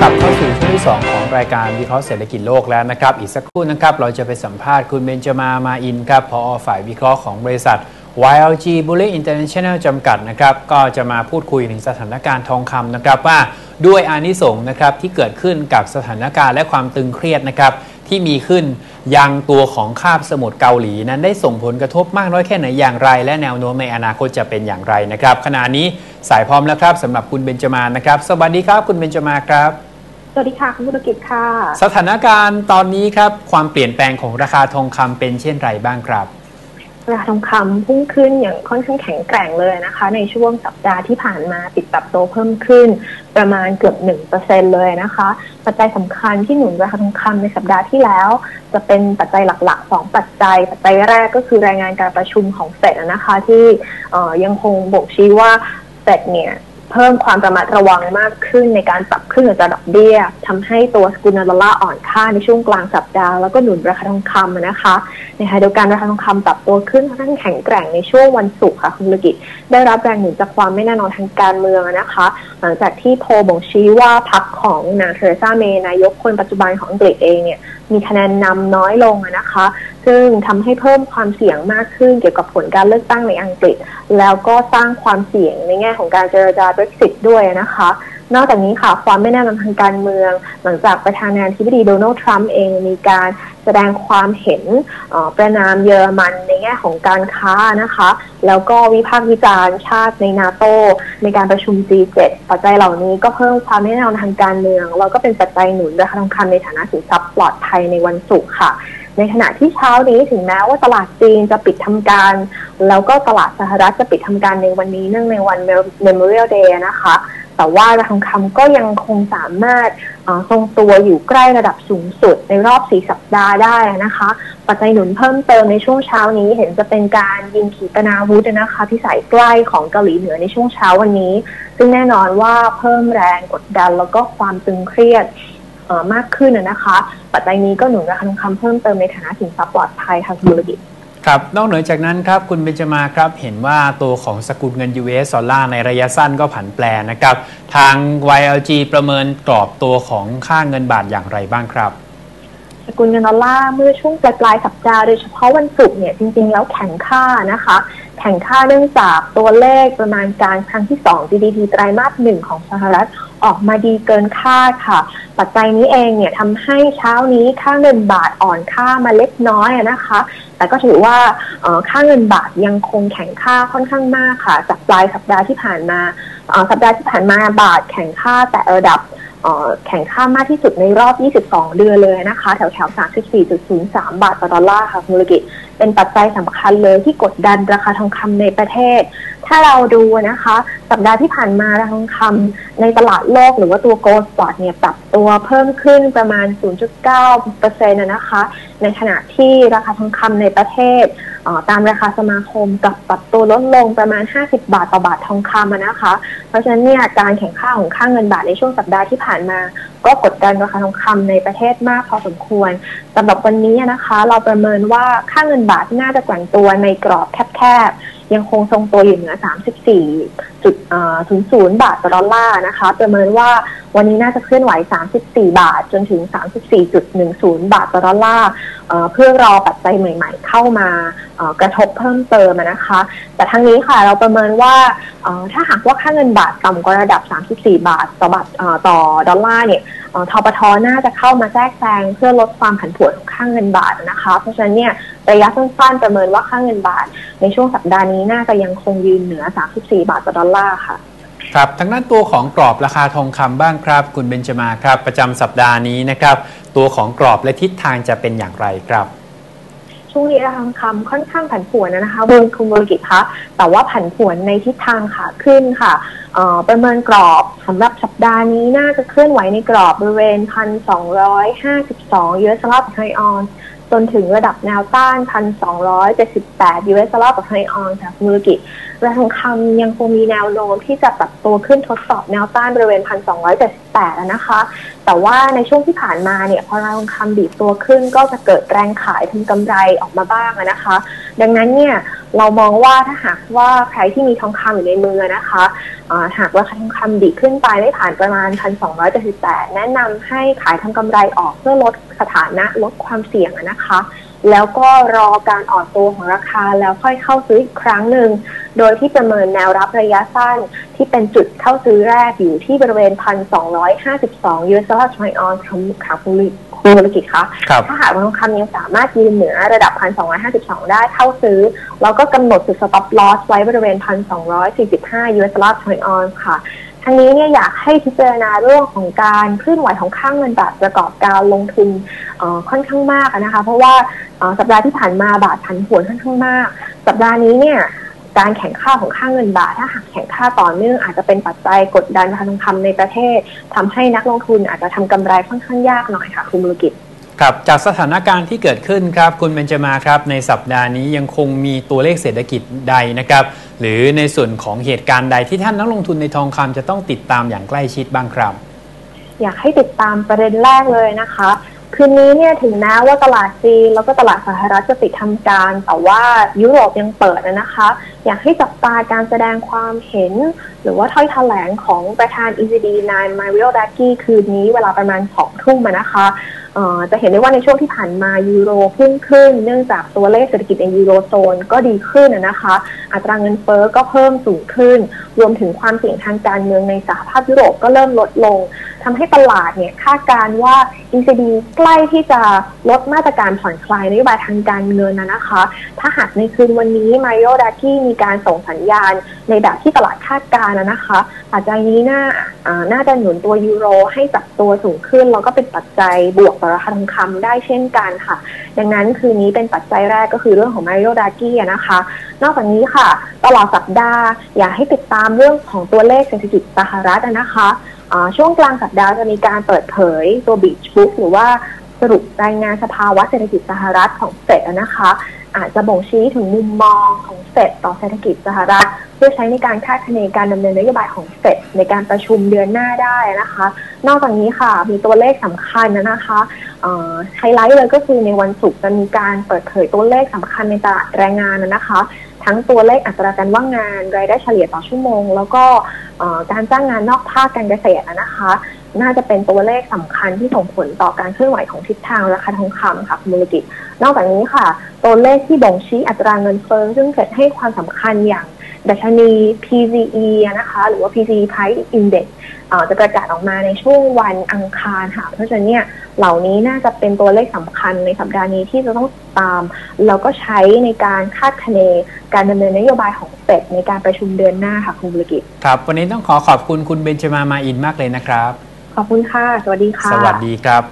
กลับเข้าสู่ช่วงที่ 2 ของรายการวิเคราะห์เศรษฐกิจโลกแล้วนะครับ อีกสักครู่นะครับ เราจะไปสัมภาษณ์คุณเบนจมามาอินครับพอฝ่ายวิเคราะห์ของบริษัท YLG Bullion International จำกัดนะครับ ก็จะมาพูดคุยถึงสถานการณ์ทองคำนะครับว่าด้วยอานิสงส์นะครับที่เกิดขึ้นกับสถานการณ์และความตึงเครียดนะครับที่มีขึ้นยังตัวของคาบสมุทรเกาหลีนั้นได้ส่งผลกระทบมากน้อยแค่ไหนอย่างไร และแนวโน้มในอนาคตจะเป็นอย่างไรนะครับขณะนี้สายพร้อมแล้วครับสำหรับคุณเบนจามานะครับ สวัสดีครับ คุณเบนจามาครับ สวัสดีค่ะ คุณธุรกิจค่ะ สถานการณ์ตอนนี้ครับ ความเปลี่ยนแปลงของราคาทองคำเป็นเช่นไรบ้างครับ ราคาทองคำพุ่งขึ้นอย่างค่อนข้างแข็งแกร่งเลยนะคะ ในช่วงสัปดาห์ที่ผ่านมาปิดปรับโตเพิ่มขึ้น ประมาณเกือบ1%เลยนะคะ ปัจจัยสำคัญที่หนุนราคาทองคำในสัปดาห์ที่แล้ว จะเป็นปัจจัยหลักๆ 2 ปัจจัย ปัจจัยแรกก็คือรายงานการประชุมของเฟดนะคะที่ยังคงบ่งชี้ว่าเฟดเนี่ย เพิ่มความระมัดระวังมากขึ้นในการปรับขึ้นอัตราดอกเบี้ยทำให้ตัวสกุลดอลลาร์อ่อนค่าในช่วงกลางสัปดาห์ แล้วก็หนุนราคาทองคำนะคะในขณะเดียวกันราคาทองคำปรับตัวขึ้นค่อนข้างแข็งแกร่งในช่วงวันศุกร์ค่ะคุณธุรกิจได้รับแรงหนุนจากความไม่แน่นอนทางการเมืองนะคะ หลังจากที่โพบ่งชี้ว่าพรรคของนางเทเรซาเมย์นายกคนปัจจุบันของอังกฤษเองเนี่ยมีคะแนนนำน้อยลงนะคะ ซึ่งทำให้เพิ่มความเสี่ยงมากขึ้นเกี่ยวกับผลการเลือกตั้งในอังกฤษ แล้วก็สร้างความเสี่ยงในแง่ของการเจรจา Brexit ด้วยนะคะ นอกจากนี้ค่ะความไม่แน่นอนทางการเมือง หลังจากประธานาธิบดีโดนัลด์ทรัมป์เองมีการแสดงความเห็นประนามเยอรมันในแง่ของการค้านะคะ แล้วก็วิพากษ์วิจารณ์ชาติในนาโตในการประชุม G7 ปัจจัยเหล่านี้ก็เพิ่มความไม่แน่นอนทางการเมือง แล้วก็เป็นปัจจัยหนุนราคาทองคำในฐานะสินทรัพย์ปลอดภัยในวันศุกร์ค่ะในขณะที่เช้านี้ถึงแม้ว่าตลาดจีนจะปิดทำการ แล้วก็ตลาดสหรัฐจะปิดทำการในวันนี้เนื่องในวัน Memorial Day นะคะ แต่ว่าราคาทองคำก็ยังคงสามารถทรงตัวอยู่ใกล้ระดับสูงสุดในรอบ 4 สัปดาห์ได้นะคะ ปัจจัยหนุนเพิ่มเติมในช่วงเช้านี้เห็นจะเป็นการยิงขีปนาวุธนะคะที่ใส่ใกล้ของเกาหลีเหนือในช่วงเช้าวันนี้ ซึ่งแน่นอนว่าเพิ่มแรงกดดันแล้วก็ความตึงเครียดมากขึ้นนะคะ ปัจจัยนี้ก็หนุนราคาทองคำเพิ่มเติมในฐานะสินทรัพย์ปลอดภัยทางธุรกิจ ครับนอกเหนือจากนั้นครับคุณเบญจมาครับเห็นว่าตัวของสกุลเงิน US ดอลลาร์ในระยะสั้นก็ผันแปรนะครับ ทาง YLG ประเมินกรอบตัวของค่าเงินบาทอย่างไรบ้างครับ สกุลเงินดอลลาร์เมื่อช่วงปลายปลายสัปดาห์โดยเฉพาะวันศุกร์เนี่ยจริง ๆ แล้วแข็งค่านะคะ แข็งค่าเนื่องจากตัวเลขประมาณการครั้งที่ 2 GDP ไตรมาสหนึ่งของสหรัฐออกมาดีเกินคาดค่ะ ปัจจัยนี้เองเนี่ยทำให้เช้านี้ค่าเงินบาทอ่อนค่ามาเล็กน้อยนะคะ แต่ก็ถือว่าค่าเงินบาทยังคงแข็งค่าค่อนข้างมากค่ะ จากปลายสัปดาห์ที่ผ่านมาสัปดาห์ที่ผ่านมาบาทแข็งค่าแต่ระดับแข่งค่ามากที่สุดในรอบ 22 เดือนเลยนะคะ แถวแถว34.03 บาทต่อดอลลาร์ค่ะคุณลกิจ เป็นปัจจัยสำคัญเลยที่กดดันราคาทองคำในประเทศ ถ้าเราดูนะคะ สัปดาห์ที่ผ่านมาราคาทองคำในตลาดโลกหรือว่าตัวโกลด์สปอร์ตเนี่ยปรับตัวเพิ่มขึ้นประมาณ 0.9%นะคะ ในขณะที่ราคาทองคำในประเทศตามราคาสมาคมกับปรับตัวลดลงประมาณ 50 บาทต่อบาททองคำนะคะ เพราะฉะนั้นเนี่ยการแข่งข้าของค่าเงินบาทในช่วงสัปดาห์ที่ผ่านมา ก็กดดันราคาทองคำในประเทศมากพอสมควรสำหรับวันนี้นะคะ เราประเมินว่าค่าเงินบาทน่าจะแกว่งตัวในกรอบแคบๆ ยังคงทรงตัวอยู่เหนือ 34.00 บาทต่อดอลลาร์นะคะประเมินว่าวันนี้น่าจะเคลื่อนไหว 34 บาทจนถึง 34.10 บาทต่อดอลลาร์เพื่อรอปัจจัยใหม่ๆ เข้ามากระทบเพิ่มเติมนะคะ แต่ทั้งนี้ค่ะเราประเมินว่าถ้าหากว่าค่าเงินบาทต่ำกว่าระดับ 34 บาทต่อบาทต่อดอลลาร์เนี่ยทปทน่าจะเข้ามาแทรกแซงเพื่อลดความผันผวนของค่าเงินบาทนะคะ เพราะฉะนั้นเนี่ย ระยะสั้นๆประเมินว่าค่าเงินบาท ในช่วงสัปดาห์นี้น่าจะยังคงยืนเหนือ 34 บาทต่อดอลลาร์ค่ะครับทางด้านตัวของกรอบราคาทองคำบ้างครับ คุณเบนจมาครับ ประจำสัปดาห์นี้นะครับ ตัวของกรอบและทิศทางจะเป็นอย่างไรครับช่วงนี้ราคาทองคำค่อนข้างผันผวนนะคะเบอร์คุณบริกิจคะแต่ว่าผันผวนในทิศทางขาขึ้นค่ะประเมินกรอบสำหรับสัปดาห์นี้น่าจะเคลื่อนไหวในกรอบบริเวณพันสองร้อยห้าสิบสองยูเอสดอลลาร์ต่อไทออน จนถึงระดับแนวต้าน 1,278 US ดอลลาร์ต่อไรออนจากมูลกิจราคาทองคำยังคงมีแนวโน้มที่จะปรับตัวขึ้นทดสอบแนวต้านบริเวณ 1,278 นะคะ แต่ว่าในช่วงที่ผ่านมาเนี่ยพอราคาทองคำบีบตัวขึ้นก็จะเกิดแรงขายทำกำไรออกมาบ้างนะคะ ดังนั้นเนี่ย เรามองว่าถ้าหากว่าใครที่มีทองคำอยู่ในมือนะคะอ่าหากว่าราคาทองคำดีขึ้นไปได้ผ่านประมาณ 1,278 แนะนำให้ขายทำกำไรออกเพื่อลดสถานะลดความเสี่ยงนะคะ แล้วก็รอการอ่อนตัวของราคาแล้วค่อยเข้าซื้ออีกครั้งหนึ่ง โดยที่ประเมินแนวรับระยะสั้นที่เป็นจุดเข้าซื้อแรกอยู่ที่บริเวณ 1,252 US dollar troy ounce ค่ะคุณ คุณธุรกิจคะครับถ้าหากว่าทองคำยังสามารถยืนเหนือระดับ 1,252 ได้เข้าซื้อ แล้วก็กำหนดจุด stop loss ไว้บริเวณ 1,245 US dollar troy ounce ค่ะทั้งนี้เนี่ยอยากให้พิจารณาเรื่องของการเคลื่อนไหวของค่างเงินบาทประกอบการลงทุนเอ่อค่อนข้างมากอะนะคะ เพราะว่าเอ่อสัปดาห์ที่ผ่านมาบาทผันผวนค่อนข้างมาก สัปดาห์นี้เนี่ย การแข่งข้าของค่าเงินบาท ถ้าหากแข่งค่าต่อเนื่องอาจจะเป็นปัจจัยกดดันราคาทองคำในประเทศทำให้นักลงทุนอาจจะทำกำไรค่อนข้างยากหน่อยค่ะคุณบุรกิจครับจากสถานการณ์ที่เกิดขึ้นครับคุณเบนจมาครับ ในสัปดาห์นี้ยังคงมีตัวเลขเศรษฐกิจใดนะครับ หรือในส่วนของเหตุการณ์ใดที่ท่านนักลงทุนในทองคำจะต้องติดตามอย่างใกล้ชิดบ้างครับ อยากให้ติดตามประเด็นแรกเลยนะคะ คืนนี้เนี่ยถึงแม้ว่าตลาดจีนแล้วก็ตลาดสหรัฐจะปิดทำการ แต่ว่ายุโรปยังเปิดนะคะ อยากให้จับตาการแสดงความเห็น หรือว่าถ้อยแถลงของประธาน ECB นายมาริโอดากี้คืนนี้เวลาประมาณสองทุ่มนะคะ จะเห็นได้ว่าในช่วงที่ผ่านมายูโรพุ่งขึ้น เนื่องจากตัวเลขเศรษฐกิจในยูโรโซนก็ดีขึ้นนะคะ อัตราเงินเฟ้อก็เพิ่มสูงขึ้น รวมถึงความเสี่ยงทางการเมืองในสหภาพยุโรปก็เริ่มลดลงทำให้ตลาดเนี่ยคาดการณ์ว่า ECB ใกล้ที่จะลดมาตรการผ่อนคลายนโยบายทางการเงินนะนะคะ ถ้าหากในคืนวันนี้มาริโอดากี้มีการส่งสัญญาณ ในแบบที่ตลาดคาดการณ์นะนะคะปัจจัยนี้น่าอ่าน่าจะหนุนตัวยูโรให้จับตัวสูงขึ้นแล้วก็เป็นปัจจัยบวกต่อราคาทองคำได้เช่นกันค่ะ ดังนั้นคืนนี้เป็นปัจจัยแรกก็คือเรื่องของมาริโอดากี้นะคะ นอกจากนี้ค่ะ ตลอดสัปดาห์อยากให้ติดตามเรื่องของตัวเลขเศรษฐกิจสหรัฐนะคะช่วงกลางสัปดาห์จะมีการเปิดเผยตัวบีชบุ๊กหรือว่าสรุปรายงานสภาวะเศรษฐกิจสหรัฐของเฟดนะคะ อาจจะบ่งชี้ถึงมุมมองของเฟดต่อเศรษฐกิจสหรัฐเพื่อใช้ในการคาดคะเนการดำเนินนโยบายของเฟดในการประชุมเดือนหน้าได้นะคะ นอกจากนี้ค่ะมีตัวเลขสำคัญนะคะไฮไลท์เลยก็คือในวันศุกร์จะมีการเปิดเผยตัวเลขสำคัญในตลาดแรงงานนะคะ ทั้งตัวเลขอัตราการว่างงานรายได้เฉลี่ยต่อชั่วโมง แล้วก็การจ้างงานนอกภาคการเกษตรนะคะ น่าจะเป็นตัวเลขสำคัญที่ส่งผลต่อการเคลื่อนไหวของทิศทางราคาทองคำค่ะคุณมูลกิจ นอกจากนี้ค่ะ ตัวเลขที่บ่งชี้อัตราเงินเฟ้อซึ่งเกิดให้ความสำคัญอย่างดัชนี PCE นะคะ หรือว่า PCE Price Index จะประกาศออกมาในช่วงวันอังคารค่ะ เพราะฉะนั้นเนี่ยเหล่านี้น่าจะเป็นตัวเลขสำคัญในสัปดาห์นี้ที่จะต้องตาม แล้วก็ใช้ในการคาดคะเน การดำเนินนโยบายของเฟดในการประชุมเดือนหน้าค่ะคุณบุรกิจ ครับ วันนี้ต้องขอขอบคุณคุณเบนจมามาอินมากเลยนะครับ ขอบคุณค่ะ สวัสดีค่ะ สวัสดีครับ